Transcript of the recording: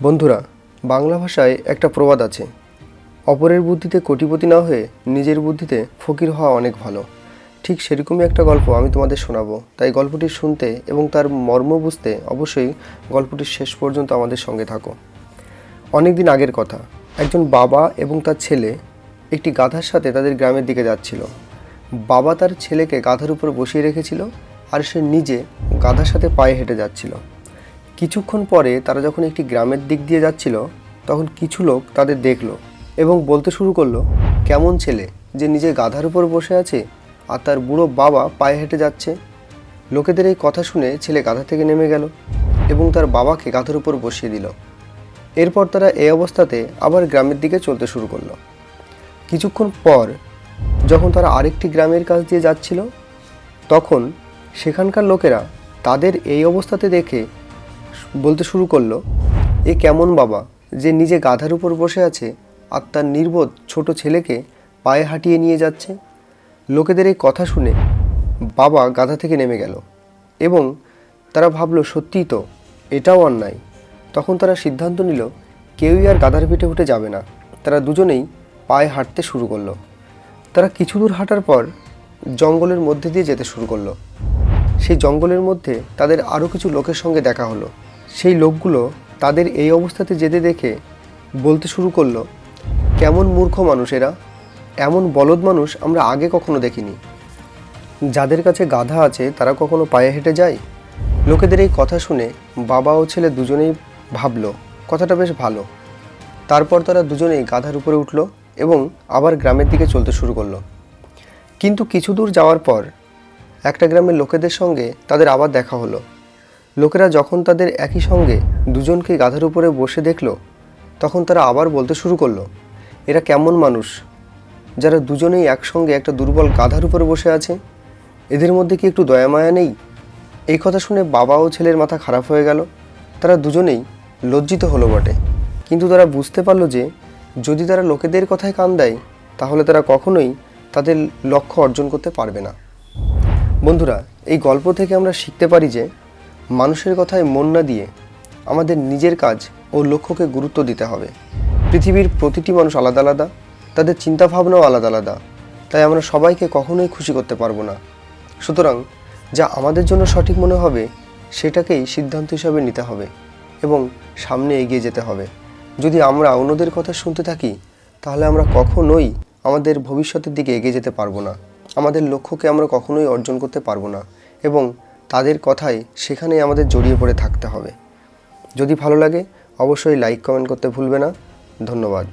বন্ধুরা, বাংলা ভাষায় একটা প্রবাদ আছে। অপরের বুদ্ধিতে কোটিপতি না হয়ে নিজের বুদ্ধিতে ফকির হওয়া অনেক ভালো। ঠিক সেরকমই একটা গল্প আমি তোমাদের শোনাবো। তাই গল্পটি শুনতে এবং তার মর্ম বুঝতে অবশ্যই গল্পটির শেষ পর্যন্ত আমাদের সঙ্গে থাকো। অনেক দিন আগের কথা, একজন বাবা এবং তার ছেলে একটি গাধার সাথে তাদের গ্রামের দিকে যাচ্ছিল। বাবা তার ছেলেকে গাধার উপর বসিয়ে রেখেছিল আর সে নিজে গাধার সাথে পায়ে হেঁটে যাচ্ছিল। কিছুক্ষণ পরে তারা যখন একটি গ্রামের দিক দিয়ে যাচ্ছিল, তখন কিছু লোক তাদের দেখল এবং বলতে শুরু করল, কেমন ছেলে যে নিজে গাধার উপর বসে আছে আর তার বুড়ো বাবা পায়ে হেঁটে যাচ্ছে? লোকেদের এই কথা শুনে ছেলে গাধা থেকে নেমে গেল এবং তার বাবাকে গাধার উপর বসিয়ে দিল। এরপর তারা এই অবস্থাতে আবার গ্রামের দিকে চলতে শুরু করল। কিছুক্ষণ পর যখন তারা আরেকটি গ্রামের কাছ দিয়ে যাচ্ছিল, তখন সেখানকার লোকেরা তাদের এই অবস্থাতে দেখে বলতে শুরু করল, এ কেমন বাবা? যে নিজে গাধার উপর বসে আছে, আর তার নির্বোধ ছোট ছেলেকে পায়ে হাঁটিয়ে নিয়ে যাচ্ছে? লোকেদের এই কথা শুনে বাবা গাধা থেকে নেমে গেল এবং তারা ভাবলো, সত্যিই তো, এটাও অন্যায়। তখন তারা সিদ্ধান্ত নিল, কেউই আর গাধার পিঠে উঠে যাবে না। তারা দুজনেই পায়ে হাঁটতে শুরু করল। তারা কিছু দূর হাঁটার পর জঙ্গলের মধ্যে দিয়ে যেতে শুরু করল। সেই জঙ্গলের মধ্যে তাদের আরও কিছু লোকের সঙ্গে দেখা হলো। সেই লোকগুলো তাদের এই অবস্থাতে যেতে দেখে বলতে শুরু করল, কেমন মূর্খ মানুষ এরা? এমন বলদ মানুষ আমরা আগে কখনো দেখিনি। যাদের কাছে গাধা আছে তারা কখনো পায়ে হেঁটে যায়? লোকেদের এই কথা শুনে বাবা ও ছেলে দুজনেই ভাবলো, কথাটা বেশ ভালো। তারপর তারা দুজনেই গাধার উপরে উঠল এবং আবার গ্রামের দিকে চলতে শুরু করল। কিন্তু কিছু দূর যাওয়ার পর একটা গ্রামের লোকেদের সঙ্গে তাদের আবার দেখা হলো। লোকেরা যখন তাদের একই সঙ্গে দুজনকে গাধার উপরে বসে দেখল, তখন তারা আবার বলতে শুরু করল, এরা কেমন মানুষ? যারা দুজনেই একসঙ্গে একটা দুর্বল গাধার উপরে বসে আছে? এদের মধ্যে কি একটু দয়া মায়া নেই? এই কথা শুনে বাবা ও ছেলের মাথা খারাপ হয়ে গেল। তারা দুজনেই লজ্জিত হলো বটে। কিন্তু তারা বুঝতে পারল যে, যদি তারা লোকেদের কথায় কান দেয়, তাহলে তারা কখনোই তাদের লক্ষ্য অর্জন করতে পারবে না। বন্ধুরা, এই গল্প থেকে আমরা শিখতে পারি যে মানুষের কথায় মন না দিয়ে আমাদের নিজের কাজ ও লক্ষ্যকে গুরুত্ব দিতে হবে। পৃথিবীর প্রতিটি মানুষ আলাদা আলাদা, তাদের চিন্তাভাবনাও আলাদা আলাদা। তাই আমরা সবাইকে কখনোই খুশি করতে পারব না। সুতরাং যা আমাদের জন্য সঠিক মনে হবে, সেটাকেই সিদ্ধান্ত হিসাবে নিতে হবে এবং সামনে এগিয়ে যেতে হবে। যদি আমরা অন্যদের কথা শুনতে থাকি, তাহলে আমরা কখনোই আমাদের ভবিষ্যতের দিকে এগিয়ে যেতে পারব না। আমাদের লক্ষ্যকে আমরা কখনোই অর্জন করতে পারব না এবং তাদের কথায় সেখানেই আমাদের জড়িয়ে পড়ে থাকতে হবে। যদি ভালো লাগে, অবশ্যই লাইক কমেন্ট করতে ভুলবে না। ধন্যবাদ।